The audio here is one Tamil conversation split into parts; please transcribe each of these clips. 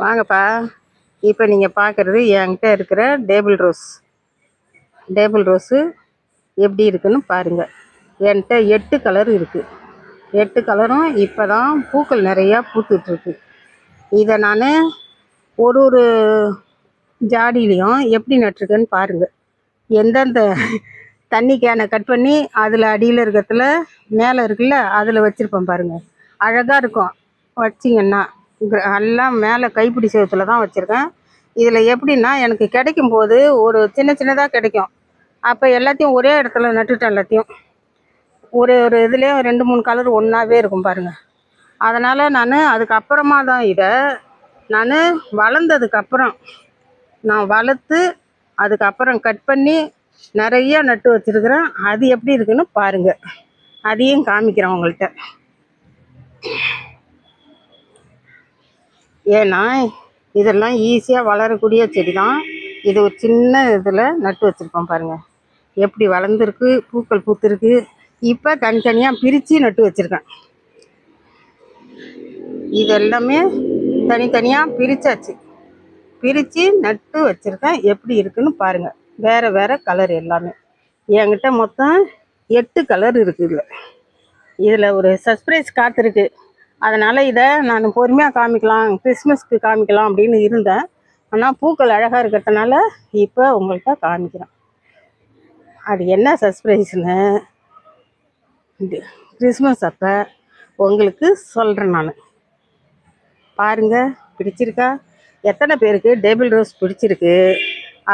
வாங்கப்பா. இப்போ நீங்கள் பார்க்குறது என்கிட்ட இருக்கிற டேபிள் ரோஸ். டேபிள் ரோஸு எப்படி இருக்குன்னு பாருங்கள் என்கிட்ட எட்டு கலர் இருக்குது எட்டு கலரும் இப்போ தான் பூக்கள் நிறையா பூத்துட்ருக்கு. இதை நான் ஒரு ஒரு ஜாடியிலையும் எப்படி நட்டுருக்கேன்னு பாருங்கள் எந்தெந்த தண்ணி கேனை கட் பண்ணி அதில் அடியில் இருக்கிறதுல மேலே இருக்குல்ல அதில் வச்சுருப்பேன் பாருங்கள் அழகாக இருக்கும். வச்சிங்கன்னா எல்லாம் மேலே கைப்பிடி செவத்தில் தான் வச்சுருக்கேன். இதில் எப்படின்னா எனக்கு கிடைக்கும் போது ஒரு சின்ன சின்னதாக கிடைக்கும். அப்போ எல்லாத்தையும் ஒரே இடத்துல நட்டுட்டேன் எல்லாத்தையும். ஒரு ஒரு இதுலேயே ரெண்டு மூணு கலர் ஒன்றாவே இருக்கும் பாருங்கள் அதனால் நான் அதுக்கப்புறமா தான் இதை நான் வளர்ந்ததுக்கப்புறம் நான் வளர்த்து அதுக்கப்புறம் கட் பண்ணி நிறைய நட்டு வச்சுருக்கிறேன். அது எப்படி இருக்குன்னு பாருங்கள் அதையும் காமிக்கிறேன் உங்கள்கிட்ட ஏன்னா இதெல்லாம் ஈஸியாக வளரக்கூடிய செடி தான் இது ஒரு சின்ன இதில் நட்டு வச்சுருக்கோம் பாருங்கள் எப்படி வளர்ந்துருக்கு பூக்கள் பூத்துருக்கு. இப்போ தனித்தனியாக பிரித்து நட்டு வச்சுருக்கேன். இது எல்லாமே தனித்தனியாக பிரித்தாச்சு பிரித்து நட்டு வச்சுருக்கேன். எப்படி இருக்குன்னு பாருங்கள் வேறு வேறு கலர் எல்லாமே. என்கிட்ட மொத்தம் எட்டு கலர் இருக்குது இதில். இதில் ஒரு சர்ப்ரைஸ் காத்திருக்கு. அதனால் இதை நான் பொறுமையாக காமிக்கலாம் கிறிஸ்மஸ்க்கு காமிக்கலாம் அப்படின்னு இருந்தேன். ஆனால் பூக்கள் அழகாக இருக்கிறதுனால இப்போ உங்கள்கிட்ட காமிக்கிறேன். அது என்ன சர்ப்ரைஸ்னு? இது கிறிஸ்மஸ் அப்போ உங்களுக்கு சொல்கிறேன் நான். பாருங்கள் பிடிச்சிருக்கா? எத்தனை பேருக்கு டேபிள் ரோஸ் பிடிச்சிருக்கு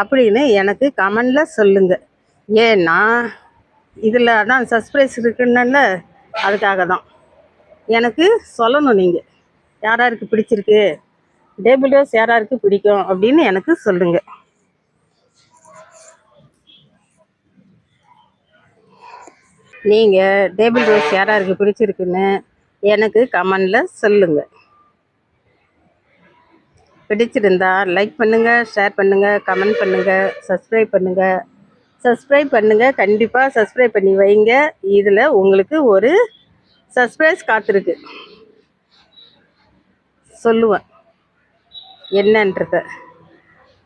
அப்படின்னு எனக்கு கமெண்டில் சொல்லுங்கள் ஏன்னா இதில் அதான் சர்ப்ரைஸ் இருக்குன்னு அதுக்காக தான். எனக்கு சொல்லணும் நீங்கள் யாராருக்கு பிடிச்சிருக்கு? டேபிள் ரோஸ் யாராருக்கு பிடிக்கும் அப்படின்னு எனக்கு சொல்லுங்கள் நீங்கள் டேபிள் ரோஸ் யாராருக்கு பிடிச்சிருக்குன்னு எனக்கு கமெண்டில் சொல்லுங்கள் பிடிச்சிருந்தா லைக் பண்ணுங்கள் ஷேர் பண்ணுங்கள் கமெண்ட் பண்ணுங்கள் சப்ஸ்கிரைப் பண்ணுங்கள் சப்ஸ்கிரைப் பண்ணுங்கள் கண்டிப்பாக சப்ஸ்கிரைப் பண்ணி வைங்க. இதில் உங்களுக்கு ஒரு சர்ப்ரைஸ் காத்திருக்கு. சொல்லுவேன். என்னன்றத.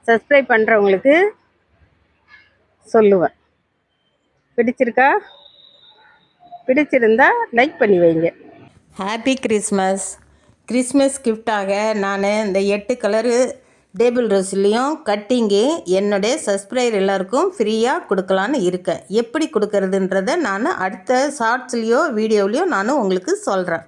சப்ஸ்கிரைப் பண்ணுறவங்களுக்கு சொல்லுவேன். பிடிச்சிருக்கா? பிடிச்சிருந்தா லைக் பண்ணி வைங்க. ஹாப்பி கிறிஸ்மஸ் கிறிஸ்மஸ் கிஃப்டாக நான் இந்த எட்டு கலரு டேபிள் ரோஸ்லேயும் கட்டிங்கு என்னுடைய சப்ஸ்கிரைபர் எல்லாருக்கும் ஃப்ரீயாக கொடுக்கலான்னு இருக்கேன். எப்படி கொடுக்கறதுன்றத நான் அடுத்த ஷார்ட்ஸ்லேயோ வீடியோவிலையோ நான் உங்களுக்கு சொல்கிறேன்